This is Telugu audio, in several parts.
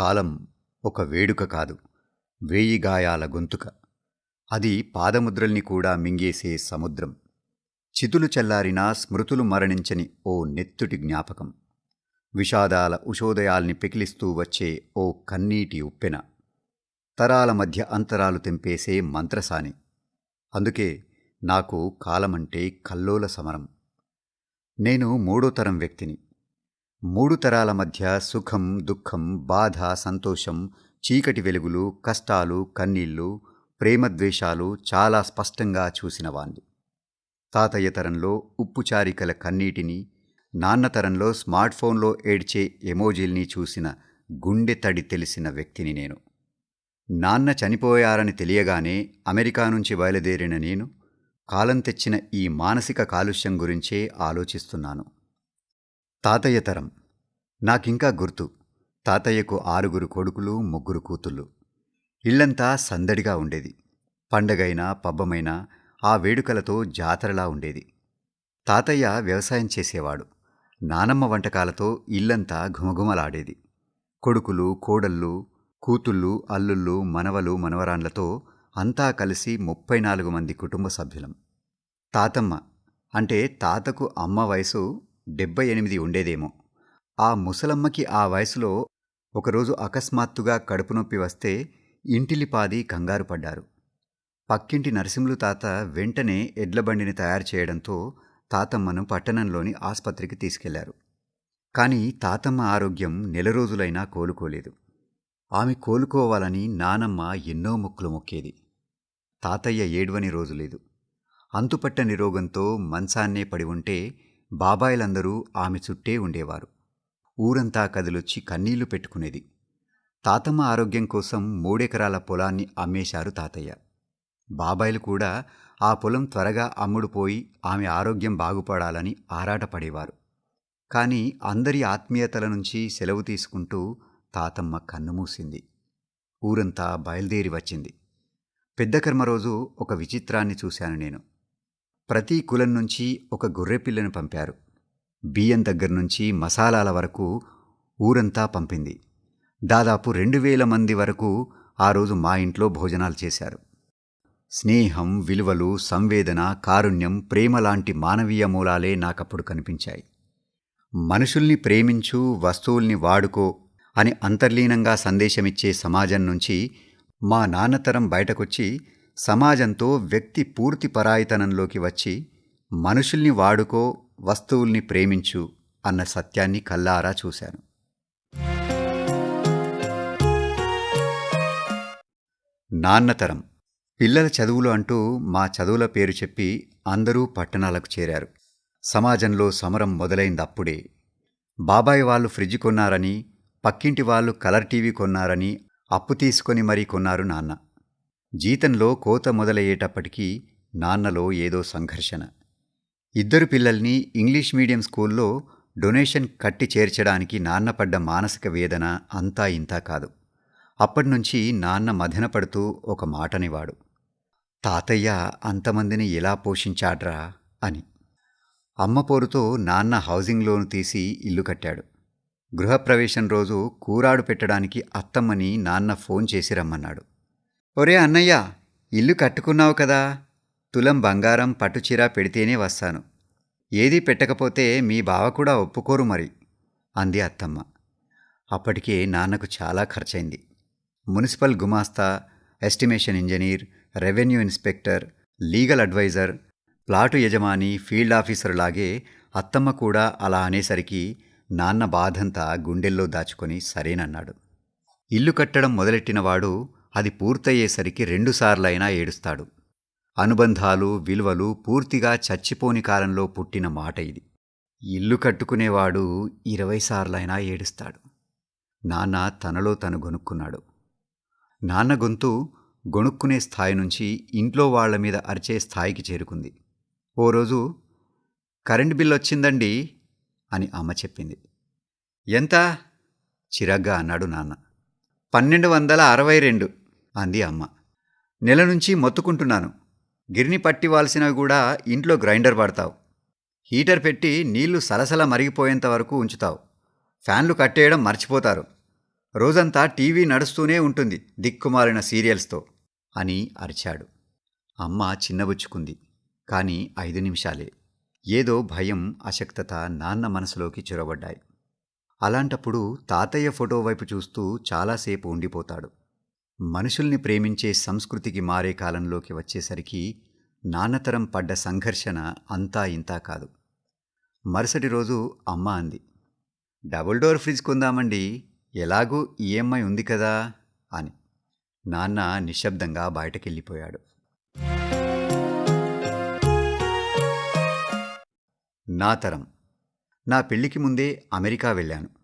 కాలం ఒక వేడుక కాదు వేయి గాయాల గొంతుక. అది పాదముద్రల్ని కూడా మింగేసే సముద్రం. చితులు చల్లారినా స్మృతులు మరణించని ఓ నెత్తుటి జ్ఞాపకం. విషాదాల ఉషోదయాల్ని పెకిలిస్తూ వచ్చే ఓ కన్నీటి ఉప్పెన. తరాల మధ్య అంతరాలు తెంపేసే మంత్రసాని. అందుకే నాకు కాలమంటే కల్లోల సమరం. నేను మూడో తరం వ్యక్తిని. మూడు తరాల మధ్య సుఖం దుఃఖం బాధ సంతోషం చీకటి వెలుగులు కష్టాలు కన్నీళ్ళు ప్రేమద్వేషాలు చాలా స్పష్టంగా చూసినవాణ్ణి. తాతయ్య తరంలో ఉప్పుచారికల కన్నీటిని నాన్న తరంలో స్మార్ట్ ఫోన్లో ఏడ్చే ఎమోజీల్ని చూసిన గుండె తడి తెలిసిన వ్యక్తిని నేను. నాన్న చనిపోయారని తెలియగానే అమెరికా నుంచి బయలుదేరిన నేను కాలం తెచ్చిన ఈ మానసిక కాలుష్యం గురించే ఆలోచిస్తున్నాను. తాతయ్య తరం నాకింకా గుర్తు. తాతయ్యకు ఆరుగురు కొడుకులు ముగ్గురు కూతుళ్ళు. ఇల్లంతా సందడిగా ఉండేది. పండగైనా పబ్బమైనా ఆ వేడుకలతో జాతరలా ఉండేది. తాతయ్య వ్యవసాయం చేసేవాడు. నానమ్మ వంటకాలతో ఇల్లంతా ఘుమఘుమలాడేది. కొడుకులు కోడళ్ళు కూతుళ్ళు అల్లుళ్ళు మనవలు మనవరాన్లతో అంతా కలిసి ముప్పై నాలుగు మంది కుటుంబ సభ్యులం. తాతమ్మ అంటే తాతకు అమ్మ వయసు డెబ్బై ఎనిమిది ఉండేదేమో. ఆ ముసలమ్మకి ఆ వయసులో ఒకరోజు అకస్మాత్తుగా కడుపు నొప్పి వస్తే ఇంటిలిపాది కంగారు పడ్డారు. పక్కింటి నరసింహులు తాత వెంటనే ఎడ్లబండిని తయారు చేయడంతో తాతమ్మను పట్టణంలోని ఆసుపత్రికి తీసుకెళ్ళారు. కానీ తాతమ్మ ఆరోగ్యం నెల రోజులైనా కోలుకోలేదు. ఆమె కోలుకోవాలని నానమ్మ ఎన్నో మొక్కులు మొక్కేది. తాతయ్య ఏడ్వని రోజు లేదు. అంతుపట్టని రోగంతో మంచాన్నే పడి ఉంటే బాబాయిలందరూ ఆమె చుట్టే ఉండేవారు. ఊరంతా కదిలొచ్చి కన్నీళ్ళు పెట్టుకునేది. తాతమ్మ ఆరోగ్యం కోసం మూడెకరాల పొలాన్ని అమ్మేశారు తాతయ్య. బాబాయిలు కూడా ఆ పొలం త్వరగా అమ్ముడుపోయి ఆమె ఆరోగ్యం బాగుపడాలని ఆరాటపడేవారు. కానీ అందరి ఆత్మీయతల నుంచి సెలవు తీసుకుంటూ తాతమ్మ కన్నుమూసింది. ఊరంతా బయలుదేరి వచ్చింది. పెద్ద కర్మ రోజు ఒక విచిత్రాన్ని చూశాను నేను. ప్రతి కులం నుంచి ఒక గొర్రెపిల్లను పంపారు. బియ్యం దగ్గర నుంచి మసాలాల వరకు ఊరంతా పంపింది. దాదాపు రెండు వేల మంది వరకు ఆ రోజు మా ఇంట్లో భోజనాలు చేశారు. స్నేహం విలువలు సంవేదన కారుణ్యం ప్రేమ లాంటి మానవీయ మూలాలే నాకప్పుడు కనిపించాయి. మనుషుల్ని ప్రేమించు వస్తువుల్ని వాడుకో అని అంతర్లీనంగా సందేశమిచ్చే సమాజం నుంచి మా నాన్నతరం బయటకొచ్చి సమాజంతో వ్యక్తి పూర్తి పరాయితనంలోకి వచ్చి మనుషుల్ని వాడుకో వస్తువుల్ని ప్రేమించు అన్న సత్యాన్ని కల్లారా చూశాను. నాన్నతరం పిల్లల చదువులు అంటూ మా చదువుల పేరు చెప్పి అందరూ పట్టణాలకు చేరారు. సమాజంలో సమరం మొదలైంది అప్పుడే. బాబాయ్ వాళ్ళు ఫ్రిడ్జ్ కొన్నారని పక్కింటి వాళ్ళు కలర్ టీవీ కొన్నారని అప్పు తీసుకొని మరీ కొన్నారు నాన్న. జీతంలో కోత మొదలయ్యేటప్పటికీ నాన్నలో ఏదో సంఘర్షణ. ఇద్దరు పిల్లల్ని ఇంగ్లీష్ మీడియం స్కూల్లో డొనేషన్ కట్టి చేర్చడానికి నాన్న పడ్డ మానసిక వేదన అంతా ఇంతా కాదు. అప్పటినుంచి నాన్న మదనపడుతూ ఒక మాటనివాడు. తాతయ్య అంతమందిని ఎలా పోషించాడ్రా? అని. అమ్మ పోరుతో నాన్న హౌసింగ్ లోను తీసి ఇల్లు కట్టాడు. గృహప్రవేశం రోజు కూరాడు పెట్టడానికి అత్తమ్మని నాన్న ఫోన్ చేసి రమ్మన్నాడు. ఒరే అన్నయ్య ఇల్లు కట్టుకున్నావు కదా? తులం బంగారం పట్టుచీర పెడితేనే వస్తాను. ఏదీ పెట్టకపోతే మీ బావ కూడా ఒప్పుకోరు మరి అంది అత్తమ్మ. అప్పటికే నాన్నకు చాలా ఖర్చయింది. మున్సిపల్ గుమాస్తా estimation engineer revenue inspector legal advisor plot యజమాని ఫీల్డ్ ఆఫీసర్ లాగే అత్తమ్మ కూడా అలా అనేసరికి నాన్న బాధంతా గుండెల్లో దాచుకొని సరేనన్నాడు. ఇల్లు కట్టడం మొదలెట్టినవాడు అది పూర్తయ్యేసరికి రెండుసార్లైనా ఏడుస్తాడు. అనుబంధాలు విలువలు పూర్తిగా చచ్చిపోని కాలంలో పుట్టిన మాట ఇది. ఇల్లు కట్టుకునేవాడు ఇరవై సార్లైనా ఏడుస్తాడు. నాన్న తనలో తను గొనుక్కున్నాడు. నాన్న గొంతు గొనుక్కునే స్థాయి నుంచి ఇంట్లో వాళ్ళ మీద అరిచే స్థాయికి చేరుకుంది. ఓ రోజు కరెంట్ బిల్ వచ్చిందండి అని అమ్మ చెప్పింది. ఎంత? చిరగ్గా అన్నాడు నాన్న. పన్నెండు వందల అరవై రెండు అంది అమ్మ. నెల నుంచి మొత్తుకుంటున్నాను. గిరిని పట్టివాల్సినవి కూడా ఇంట్లో గ్రైండర్ పడతావు. హీటర్ పెట్టి నీళ్ళు సలసల మరిగిపోయేంత వరకు ఉంచుతావు. ఫ్యాన్లు కట్టేయడం మర్చిపోతారు. రోజంతా టీవీ నడుస్తూనే ఉంటుంది దిక్కుమాలిన సీరియల్స్తో అని అరిచాడు. అమ్మ చిన్నబుచ్చుకుంది. కానీ ఐదు నిమిషాలే. ఏదో భయం అశక్తత నాన్న మనసులోకి చొరబడ్డాయి. అలాంటప్పుడు తాతయ్య ఫోటో వైపు చూస్తూ చాలాసేపు ఉండిపోతాడు. మనుషుల్ని ప్రేమించే సంస్కృతికి మారే కాలంలోకి వచ్చేసరికి నాన్నతరం పడ్డ సంఘర్షణ అంతా ఇంతా కాదు. మరుసటి రోజు అమ్మ అంది డబుల్ డోర్ ఫ్రిడ్జ్ కొందామండి ఎలాగూ ఈఎంఐ ఉంది కదా అని. నాన్న నిశ్శబ్దంగా బయటకెళ్ళిపోయాడు. నా తరం. నా పెళ్ళికి ముందే అమెరికా వెళ్ళాను.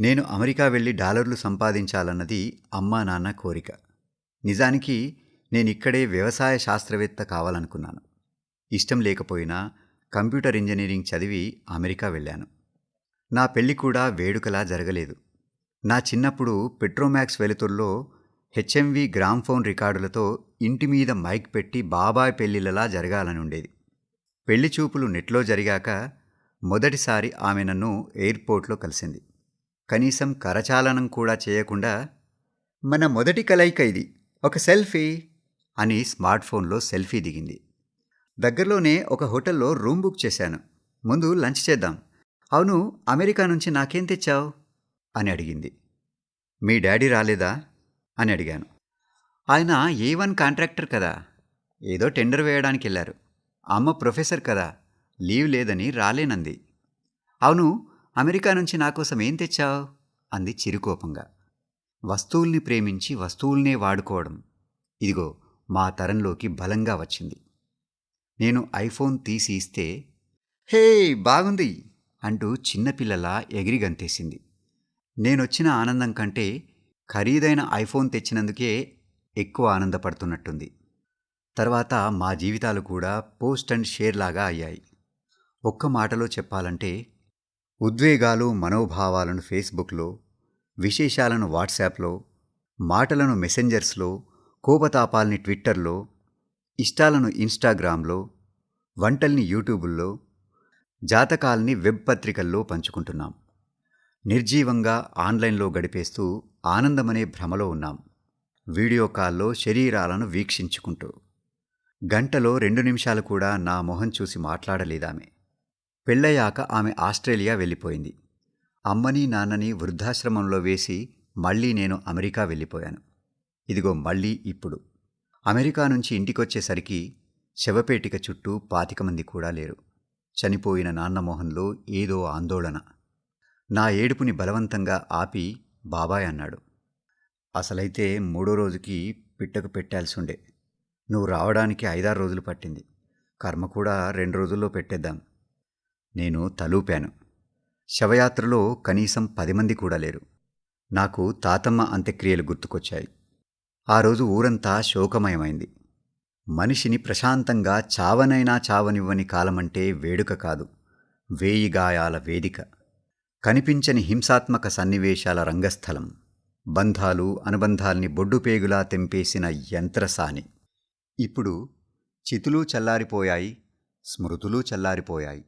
నేను అమెరికా వెళ్ళి డాలర్లు సంపాదించాలన్నది అమ్మా నాన్న కోరిక. నిజానికి నేను ఇక్కడే వ్యవసాయ శాస్త్రవేత్త కావాలనుకున్నాను. ఇష్టం లేకపోయినా కంప్యూటర్ ఇంజనీరింగ్ చదివి అమెరికా వెళ్ళాను. నా పెళ్ళి కూడా వేడుకలా జరగలేదు. నా చిన్నప్పుడు పెట్రోమాక్స్ వెలుతుల్లో హెచ్ఎంవి గ్రామ్ఫోన్ రికార్డులతో ఇంటి మీద మైక్ పెట్టి బాబాయ్ పెళ్ళిళ్ళలా జరగాలని ఉండేది పెళ్ళి చూపులు నెట్లో జరిగాక మొదటిసారి ఆమె నన్ను ఎయిర్పోర్ట్లో కలిసింది. కనీసం కరచాలనం కూడా చేయకుండా మన మొదటి కలయిక ఇది ఒక సెల్ఫీ అని స్మార్ట్ ఫోన్లో సెల్ఫీ దిగింది. దగ్గరలోనే ఒక హోటల్లో రూమ్ బుక్ చేశాను. ముందు లంచ్ చేద్దాం. అవును అమెరికా నుంచి నాకేం తెచ్చావు? అని అడిగింది. మీ డాడీ రాలేదా? అని అడిగాను. ఆయన ఏ వన్ కాంట్రాక్టర్ కదా? ఏదో టెండర్ వేయడానికి వెళ్ళారు అమ్మ ప్రొఫెసర్ కదా? లీవ్ లేదని రాలేనంది. అవును అమెరికా నుంచి నా కోసం ఏం తెచ్చావు? అంది చిరుకోపంగా. వస్తువుల్ని ప్రేమించి వస్తువుల్నే వాడుకోవడం. ఇదిగో మా తరంలోకి బలంగా వచ్చింది. నేను ఐఫోన్ తీసి ఇస్తే హే బాగుంది! అంటూ చిన్నపిల్లలా ఎగిరిగంతేసింది. నేనొచ్చిన ఆనందం కంటే ఖరీదైన ఐఫోన్ తెచ్చినందుకే ఎక్కువ ఆనందపడుతున్నట్టుంది. తర్వాత మా జీవితాలు కూడా పోస్ట్ అండ్ షేర్ లాగా అయ్యాయి. ఒక్క మాటలో చెప్పాలంటే ఉద్వేగాలు మనోభావాలను ఫేస్బుక్లో విశేషాలను వాట్సాప్లో మాటలను మెసెంజర్స్లో కోపతాపాల్ని ట్విట్టర్లో ఇష్టాలను ఇన్స్టాగ్రామ్లో వంటల్ని యూట్యూబుల్లో జాతకాల్ని వెబ్ పత్రికల్లో పంచుకుంటున్నాం. నిర్జీవంగా ఆన్లైన్లో గడిపేస్తూ ఆనందమనే భ్రమలో ఉన్నాం. వీడియో కాల్లో శరీరాలను వీక్షించుకుంటూ. గంటలో రెండు నిమిషాలు కూడా నా మొహం చూసి మాట్లాడలేదామే. పెళ్ళయ్యాక ఆమె ఆస్ట్రేలియా వెళ్ళిపోయింది. అమ్మని నాన్నని వృద్ధాశ్రమంలో వేసి మళ్ళీ నేను అమెరికా వెళ్ళిపోయాను. ఇదిగో మళ్ళీ ఇప్పుడు. అమెరికా నుంచి ఇంటికొచ్చేసరికి శవపేటిక చుట్టూ పాతిక మంది కూడా లేరు. చనిపోయిన నాన్నమోహన్లో ఏదో ఆందోళన. నా ఏడుపుని బలవంతంగా ఆపి బాబాయ్ అన్నాడు. అసలైతే మూడో రోజుకి పిట్టకు పెట్టాల్సి ఉండే నువ్వు రావడానికి ఐదారు రోజులు పట్టింది. కర్మ కూడా రెండు రోజుల్లో పెట్టేద్దాం. నేను తలూపాను. శవయాత్రలో కనీసం పది మంది కూడా లేరు. నాకు తాతమ్మ అంత్యక్రియలు గుర్తుకొచ్చాయి. ఆ రోజు ఊరంతా శోకమయమైంది. మనిషిని ప్రశాంతంగా చావనైనా చావనివ్వని కాలమంటే వేడుక కాదు. వేయి గాయాల వేదిక. కనిపించని హింసాత్మక సన్నివేశాల రంగస్థలం. బంధాలు అనుబంధాల్ని బొడ్డుపేగులా తెంపేసిన యంత్రసాని. ఇప్పుడు చితులు చల్లారిపోయాయి స్మృతులు చల్లారిపోయాయి.